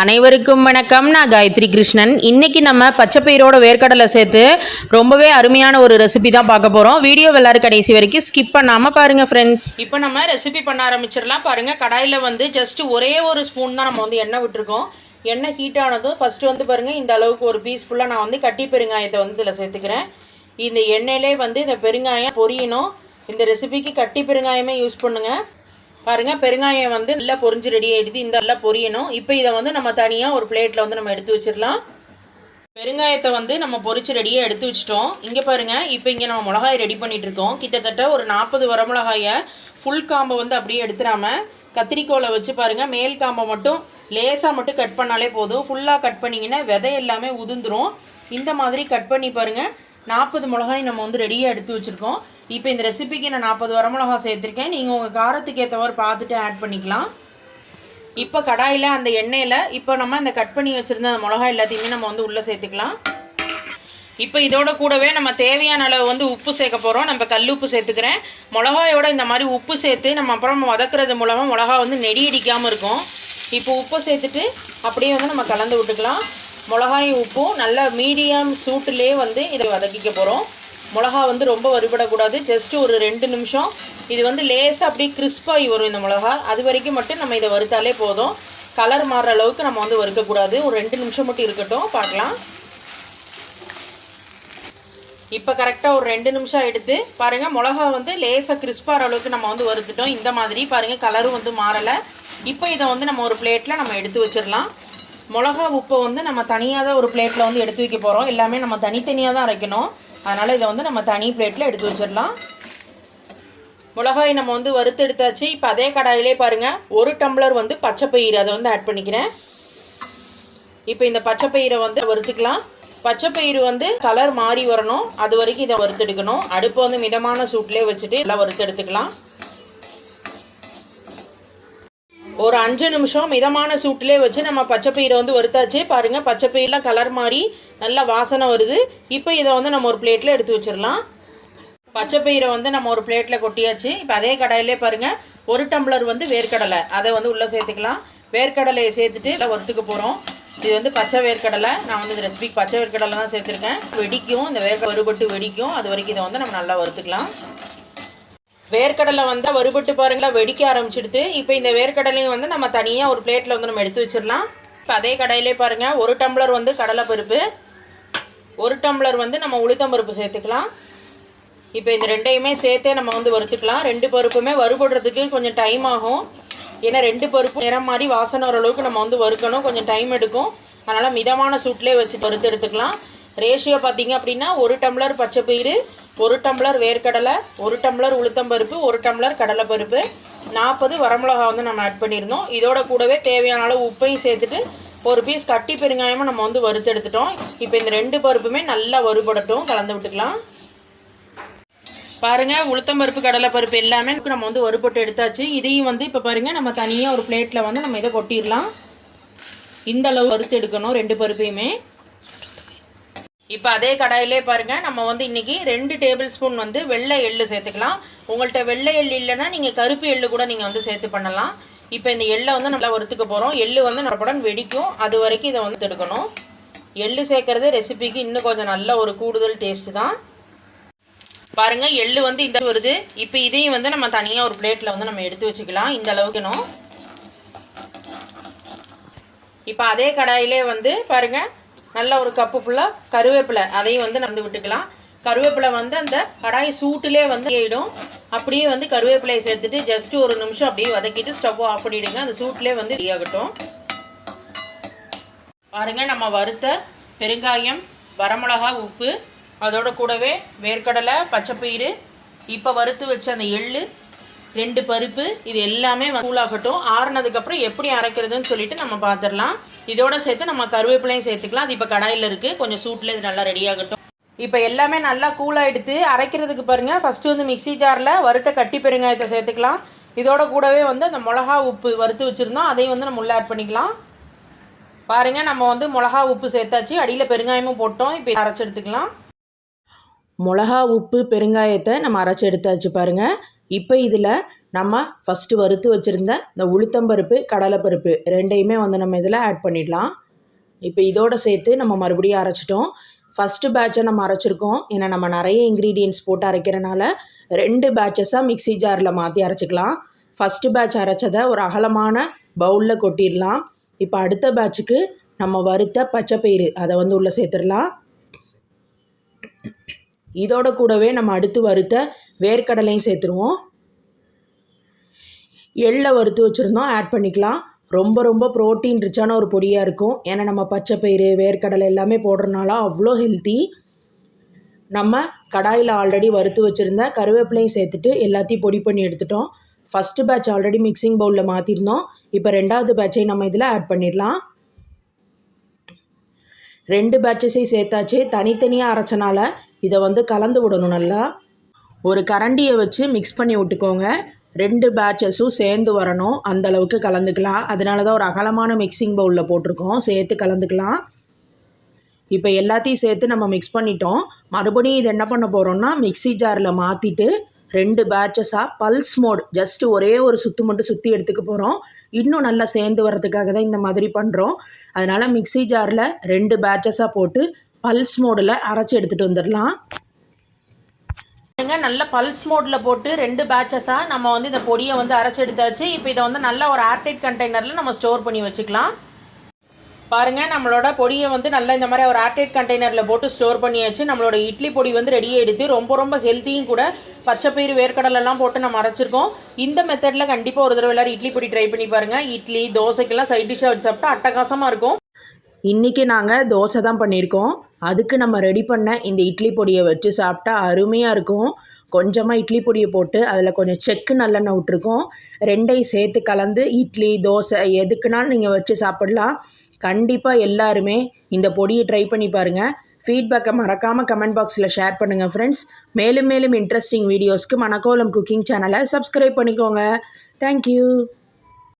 அனைவருக்கும் வணக்கம். நான் காயத்ரி கிருஷ்ணன். இன்னைக்கு நம்ம பச்சைப்பயிரோட வேர்க்கடலை சேர்த்து ரொம்பவே அருமையான ஒரு ரெசிபி தான் பார்க்க போகிறோம் வீடியோ எல்லாரும் கடைசி வரைக்கும் ஸ்கிப் பண்ணாமல் பாருங்கள் ஃப்ரெண்ட்ஸ் இப்போ நம்ம ரெசிபி பண்ண ஆரம்பிச்சிடலாம். பாருங்கள் கடாயில் வந்து ஜஸ்ட் ஒரே ஒரு ஸ்பூன் தான் நம்ம வந்து எண்ணெய் விட்டுருக்கோம். எண்ணெய் ஹீட் ஆனதும் ஃபஸ்ட்டு வந்து பாருங்கள் இந்த அளவுக்கு ஒரு பீஸ் ஃபுல்லாக நான் வந்து கட்டி பெருங்காயத்தை வந்து இதில் சேர்த்துக்கிறேன். இந்த எண்ணெயிலே வந்து இந்த பெருங்காயம் பொரியணும். இந்த ரெசிபிக்கு கட்டி பெருங்காயமே யூஸ் பண்ணுங்கள் பாருங்க பெருங்காயம் வந்து நல்லா பொரிஞ்சு ரெடி ஆயிடுது. இந்த நல்லா பொரியணும். இப்போ இதை வந்து நம்ம தனியாக ஒரு பிளேட்டில் வந்து நம்ம எடுத்து வச்சிடலாம். பெருங்காயத்தை வந்து நம்ம பொறிச்சு ரெடியாக எடுத்து வச்சிட்டோம். இங்கே பாருங்க இப்போ இங்கே நம்ம மிளகாய் ரெடி பண்ணிகிட்ருக்கோம் கிட்டத்தட்ட ஒரு நாற்பது வரமிளகாயை ஃபுல் காம்பை வந்து அப்படியே எடுத்துடாமல் கத்திரிக்கோலை வச்சு பாருங்கள் மேல் காம்பை மட்டும் லேசாக மட்டும் கட் பண்ணாலே போதும். ஃபுல்லாக கட் பண்ணிங்கன்னா விதை எல்லாமே உதிர்ந்துரும். இந்த மாதிரி கட் பண்ணி பாருங்கள் நாற்பது மிளகாய் நம்ம வந்து ரெடியாக எடுத்து வச்சுருக்கோம். இப்போ இந்த ரெசிபிக்கு நான் நாற்பது வரமிளகா சேர்த்துருக்கேன். நீங்கள் உங்கள் காரத்துக்கு ஏற்றவாறு பார்த்துட்டு ஆட் பண்ணிக்கலாம். இப்போ கடாயில் அந்த எண்ணெயில் இப்போ நம்ம அந்த கட் பண்ணி வச்சுருந்த அந்த மிளகா எல்லாத்தையுமே நம்ம வந்து உள்ளே சேர்த்துக்கலாம். இப்போ இதோட கூடவே நம்ம தேவையான அளவு வந்து உப்பு சேர்க்க போகிறோம் நம்ம கல் உப்பு சேர்த்துக்கிறேன். மிளகாயோட இந்த மாதிரி உப்பு சேர்த்து நம்ம அப்புறம் வதக்குறது மூலமாக மிளகா வந்து நெடி அடிக்காமல் இருக்கும். இப்போ உப்பு சேர்த்துட்டு அப்படியே வந்து நம்ம கலந்து விட்டுக்கலாம். மிளகாயும் உப்பும் நல்ல மீடியம் சூட்டுலேயே வந்து இதை வதக்கிக்க போகிறோம் மிளகா வந்து ரொம்ப வறுபடக்கூடாது. ஜஸ்ட் ஒரு ரெண்டு நிமிஷம். இது வந்து லேசாக அப்படியே கிறிஸ்பாகி வரும் இந்த மிளகா அது வரைக்கும் மட்டும் நம்ம இதை வறுத்தாலே போதும். கலர் மாறுற அளவுக்கு நம்ம வந்து வறுக்கக்கூடாது. ஒரு ரெண்டு நிமிஷம் மட்டும் இருக்கட்டும். பார்க்கலாம். இப்போ கரெக்டாக ஒரு ரெண்டு நிமிஷம் எடுத்து பாருங்கள் மிளகா வந்து லேசாக கிறிஸ்பாகிற அளவுக்கு நம்ம வந்து வறுத்துட்டோம். இந்த மாதிரி பாருங்கள் கலரும் வந்து மாறலை. இப்போ இதை வந்து நம்ம ஒரு பிளேட்டில் நம்ம எடுத்து வச்சிடலாம். மிளகா உப்பை வந்து நம்ம தனியாக தான் ஒரு பிளேட்டில் வந்து எடுத்து வைக்க போகிறோம் எல்லாமே நம்ம தனித்தனியாக தான் அரைக்கணும். அதனால் இதை வந்து நம்ம தனி பிளேட்டில் எடுத்து வச்சிடலாம். மிளகாய் நம்ம வந்து வறுத்து எடுத்தாச்சு. இப்போ அதே கடாயிலே பாருங்கள் ஒரு டம்ளர் வந்து பச்சை பயிறு அதை வந்து ஆட் பண்ணிக்கிறேன். இப்போ இந்த பச்சை பயிரை வந்து வறுத்துக்கலாம். பச்சைப்பயிறு வந்து கலர் மாறி வரணும். அது வரைக்கும் இதை வறுத்தெடுக்கணும். அடுப்பை வந்து மிதமான சூட்லேயே வச்சுட்டு எல்லாம் வறுத்து எடுத்துக்கலாம். ஒரு அஞ்சு நிமிஷம் மிதமான சூட்டிலே வச்சு நம்ம பச்சை பயிரை வந்து வறுத்தாச்சு. பாருங்கள் பச்சை பயிரெலாம் கலர் மாறி நல்லா வாசனை வருது. இப்போ இதை வந்து நம்ம ஒரு பிளேட்டில் எடுத்து வச்சிடலாம். பச்சை பயிரை வந்து நம்ம ஒரு பிளேட்டில் கொட்டியாச்சு. இப்போ அதே கடாயிலே பாருங்கள் ஒரு டம்ளர் வந்து வேர்க்கடலை. அதை வந்து உள்ளே சேர்த்துக்கலாம். வேர்க்கடலையை சேர்த்துட்டு இல்லை ஒத்துக்க போகிறோம் இது வந்து பச்சை வேர்க்கடலை. நான் வந்து இந்த ரெசிபிக்கு பச்சை வேர்க்கடலை தான் சேர்த்துருக்கேன். வெடிக்கும். இந்த வேர்க்கடை வறுபட்டு வெடிக்கும். அது வரைக்கும் இதை வந்து நம்ம நல்லா வறுத்துக்கலாம். வேர்க்கடலை வந்து வறுபட்டு பாருங்களா வெடிக்க ஆரம்பிச்சிடுது. இப்போ இந்த வேர்க்கடலையும் வந்து நம்ம தனியாக ஒரு பிளேட்டில் வந்து நம்ம எடுத்து வச்சிடலாம். இப்போ அதே கடையிலே பாருங்கள் ஒரு டம்ளர் வந்து கடலைப்பருப்பு. ஒரு டம்ளர் வந்து நம்ம உளுத்தம்பருப்பு சேர்த்துக்கலாம். இப்போ இந்த ரெண்டையுமே சேர்த்தே நம்ம வந்து வறுத்துக்கலாம். ரெண்டு பருப்புமே வறுபடுறதுக்கு கொஞ்சம் டைம் ஆகும். ஏன்னா ரெண்டு பருப்பு நிறம் மாதிரி வாசனை ஓரளவுக்கு நம்ம வந்து வறுக்கணும். கொஞ்சம் டைம் எடுக்கும். அதனால் மிதமான சூட்லேயே வச்சு வறுத்து எடுத்துக்கலாம். ரேஷியோ பார்த்தீங்க அப்படின்னா ஒரு டம்ளர் பச்சை பயிறு ஒரு டம்ளர் வேர்க்கடலை ஒரு டம்ளர் உளுத்தம்பருப்பு ஒரு டம்ளர் கடலைப்பருப்பு. நாற்பது வரமிளகா வந்து நம்ம ஆட் பண்ணியிருந்தோம். இதோட கூடவே தேவையான அளவு உப்பையும் சேர்த்துட்டு ஒரு பீஸ் கட்டி பெருங்காயமும் நம்ம வந்து வறுத்தெடுத்துட்டோம் இப்போ இந்த ரெண்டு பருப்புமே நல்லா வறுபடட்டும். கலந்து விட்டுக்கலாம். பாருங்கள் உளுத்தம்பருப்பு கடலைப்பருப்பு எல்லாமே நம்ம வந்து வறுபட்டு எடுத்தாச்சு. இதையும் வந்து இப்போ பாருங்கள் நம்ம தனியாக ஒரு பிளேட்டில் வந்து நம்ம இதை கொட்டிடலாம். இந்த அளவு வறுத்து எடுக்கணும் ரெண்டு பருப்பையுமே. இப்போ அதே கடாயிலே பாருங்கள் நம்ம வந்து இன்னைக்கு ரெண்டு டேபிள் ஸ்பூன் வந்து வெள்ளை எள்ளு சேர்த்துக்கலாம். உங்கள்கிட்ட வெள்ளை எள்ளு இல்லைன்னா நீங்கள் கருப்பு எள்ளு கூட நீங்கள் வந்து சேர்த்து பண்ணலாம். இப்போ இந்த எள்ளை வந்து நல்லா வறுத்துக்க போகிறோம் எள்ளு வந்து நடப்படன் வெடிக்கும். அது வரைக்கும் இதை வந்து எடுக்கணும். எள்ளு சேர்க்கறது ரெசிபிக்கு இன்னும் கொஞ்சம் நல்ல ஒரு கூடுதல் டேஸ்ட்டு தான். பாருங்கள் எள்ளு வந்து இந்த வருது. இப்போ இதையும் வந்து நம்ம தனியாக ஒரு பிளேட்டில் வந்து நம்ம எடுத்து வச்சுக்கலாம். இந்த அளவுக்குணும் இப்போ அதே கடாயிலே வந்து பாருங்கள் நல்ல ஒரு கப்பு ஃபுல்லாக கருவேப்பிலை. அதையும் வந்து நந்து விட்டுக்கலாம். கருவேப்பிலை வந்து அந்த கடாய் சூட்டிலே வந்து ஆயிடும். அப்படியே வந்து கருவேப்பிலையை சேர்த்துட்டு ஜஸ்ட் ஒரு நிமிஷம் அப்படியே வதக்கிட்டு ஸ்டவ் ஆஃப் பண்ணிவிடுங்க அந்த சூட்டிலே வந்து ரெடி பாருங்கள் நம்ம வறுத்த பெருங்காயம் வரமிளகா உப்பு அதோட கூடவே வேர்க்கடலை பச்சைப்பயிறு இப்போ வறுத்து வச்ச அந்த எள்ளு ரெண்டு பருப்பு இது எல்லாமே வந்து ஆறுனதுக்கப்புறம் எப்படி அரைக்கிறதுன்னு சொல்லிட்டு நம்ம பார்த்துடலாம் இதோட சேர்த்து நம்ம கருவேப்பிலையும் சேர்த்துக்கலாம். அது இப்போ கடாயில் இருக்குது கொஞ்சம் சூட்டில் இது நல்லா ரெடி ஆகட்டும். இப்போ எல்லாமே நல்லா கூலாக எடுத்து அரைக்கிறதுக்கு பாருங்கள் ஃபஸ்ட்டு வந்து மிக்ஸி ஜாரில் வறுத்த கட்டி பெருங்காயத்தை சேர்த்துக்கலாம். இதோட கூடவே வந்து அந்த மிளகா உப்பு வறுத்து வச்சுருந்தோம். அதையும் வந்து நம்ம உள்ளே ஆட் பண்ணிக்கலாம். பாருங்கள் நம்ம வந்து மிளகா உப்பு சேர்த்தாச்சு. அடியில் பெருங்காயமும் போட்டோம். இப்போ அரைச்சி எடுத்துக்கலாம். மிளகா உப்பு பெருங்காயத்தை நம்ம அரைச்சி எடுத்தாச்சு பாருங்கள் இப்போ இதில் நம்ம ஃபஸ்ட்டு வறுத்து வச்சுருந்த இந்த உளுத்தம்பருப்பு கடலைப்பருப்பு ரெண்டையுமே வந்து நம்ம இதில் ஆட் பண்ணிடலாம். இப்போ இதோட சேர்த்து நம்ம மறுபடியும் அரைச்சிட்டோம். ஃபஸ்ட்டு பேட்சை நம்ம அரைச்சிருக்கோம். ஏன்னா நம்ம நிறைய இன்க்ரீடியன்ட்ஸ் போட்டு அரைக்கிறனால ரெண்டு பேட்சஸாக மிக்ஸி ஜாரில் மாற்றி அரைச்சிக்கலாம். ஃபஸ்ட்டு பேட்ச் அரைச்சதை ஒரு அகலமான பவுலில் கொட்டிடலாம். இப்போ அடுத்த பேட்சுக்கு நம்ம வறுத்த பச்சைப்பயிறு அதை வந்து உள்ளே சேர்த்துடலாம். இதோட கூடவே நம்ம அடுத்து வறுத்த வேர்க்கடலையும் சேர்த்துருவோம். எள்ளை வறுத்து வச்சுருந்தோம். ஆட் பண்ணிக்கலாம். ரொம்ப ரொம்ப ப்ரோட்டீன் ரிச்சான ஒரு பொடியாக இருக்கும். ஏன்னா நம்ம பச்சை பயிறு வேர்க்கடலை எல்லாமே போடுறதுனால அவ்வளோ ஹெல்த்தி நம்ம கடாயில் ஆல்ரெடி வறுத்து வச்சுருந்த கருவேப்பிலையும் சேர்த்துட்டு எல்லாத்தையும் பொடி பண்ணி எடுத்துட்டோம். ஃபஸ்ட்டு பேட்ச் ஆல்ரெடி மிக்சிங் பவுலில் மாற்றிருந்தோம் இப்போ ரெண்டாவது பேட்சை நம்ம இதில் ஆட் பண்ணிடலாம். ரெண்டு பேட்சஸையும் சேர்த்தாச்சு. தனித்தனியாக அரைச்சனால இதை வந்து கலந்து விடணும் நல்லா. ஒரு கரண்டியை வச்சு மிக்ஸ் பண்ணி விட்டுக்கோங்க. ரெண்டு பேட்சஸும் சேர்ந்து வரணும். அந்தளவுக்கு கலந்துக்கலாம். அதனால தான் ஒரு அகலமான மிக்சிங் பவுலில் போட்டிருக்கோம். சேர்த்து கலந்துக்கலாம். இப்போ எல்லாத்தையும் சேர்த்து நம்ம மிக்ஸ் பண்ணிட்டோம். மறுபடியும் இது என்ன பண்ண போகிறோம்னா மிக்ஸி ஜாரில் மாற்றிட்டு ரெண்டு பேட்சஸாக பல்ஸ் மோட் ஜஸ்ட் ஒரே ஒரு சுற்று மட்டும் சுற்றி எடுத்துக்க போகிறோம் இன்னும் நல்லா சேர்ந்து வர்றதுக்காக தான் இந்த மாதிரி பண்ணுறோம் அதனால் மிக்ஸி ஜாரில் ரெண்டு பேட்சஸாக போட்டு பல்ஸ் மோடில் அரைச்சி எடுத்துகிட்டு வந்துடலாம். நல்ல பல்ஸ் மோடில் போட்டு ரெண்டு பேட்சஸாக நம்ம வந்து இந்த பொடியை வந்து அரைச்சி எடுத்தாச்சு. இப்போ இதை வந்து நல்ல ஒரு ஏர்டைட் கண்டெய்னரில் நம்ம ஸ்டோர் பண்ணி வச்சுக்கலாம். பாருங்கள் நம்மளோட பொடியை வந்து நல்லா இந்த மாதிரி ஒரு ஏர்டைட் கண்டெய்னரில் போட்டு ஸ்டோர் பண்ணியாச்சு. நம்மளோட இட்லி பொடி வந்து ரெடியாக எடுத்து ரொம்ப ரொம்ப ஹெல்த்தியும் கூட. பச்சைப்பயிறு வேர்க்கடலெல்லாம் போட்டு நம்ம அரைச்சிருக்கோம். இந்த மெத்தடில் கண்டிப்பாக ஒரு தடவை எல்லாரும் இட்லி பொடி ட்ரை பண்ணி பாருங்கள் இட்லி தோசைக்கெல்லாம் சைட் டிஷ்ஷாக வச்சு சாப்பிட்டா அட்டகாசமாக இருக்கும். இன்றைக்கி நாங்கள் தோசை தான் பண்ணியிருக்கோம். அதுக்கு நம்ம ரெடி பண்ண இந்த இட்லி பொடியை வச்சு சாப்பிட்டா அருமையாக இருக்கும். கொஞ்சமாக இட்லி பொடியை போட்டு அதில் கொஞ்சம் செக்கு நல்லெண்ணெய் விட்டுருக்கோம். ரெண்டையும் சேர்த்து கலந்து இட்லி தோசை எதுக்குனாலும் நீங்கள் வச்சு சாப்பிடலாம். கண்டிப்பாக எல்லாருமே இந்த பொடியை ட்ரை பண்ணி பாருங்கள் ஃபீட்பேக்கை மறக்காமல் கமெண்ட் பாக்ஸில் ஷேர் பண்ணுங்கள் ஃப்ரெண்ட்ஸ் மேலும் மேலும் இன்ட்ரெஸ்டிங் வீடியோஸ்க்கு மணக்கோலம் குக்கிங் சேனலை சப்ஸ்கிரைப் பண்ணிக்கோங்க. Thank you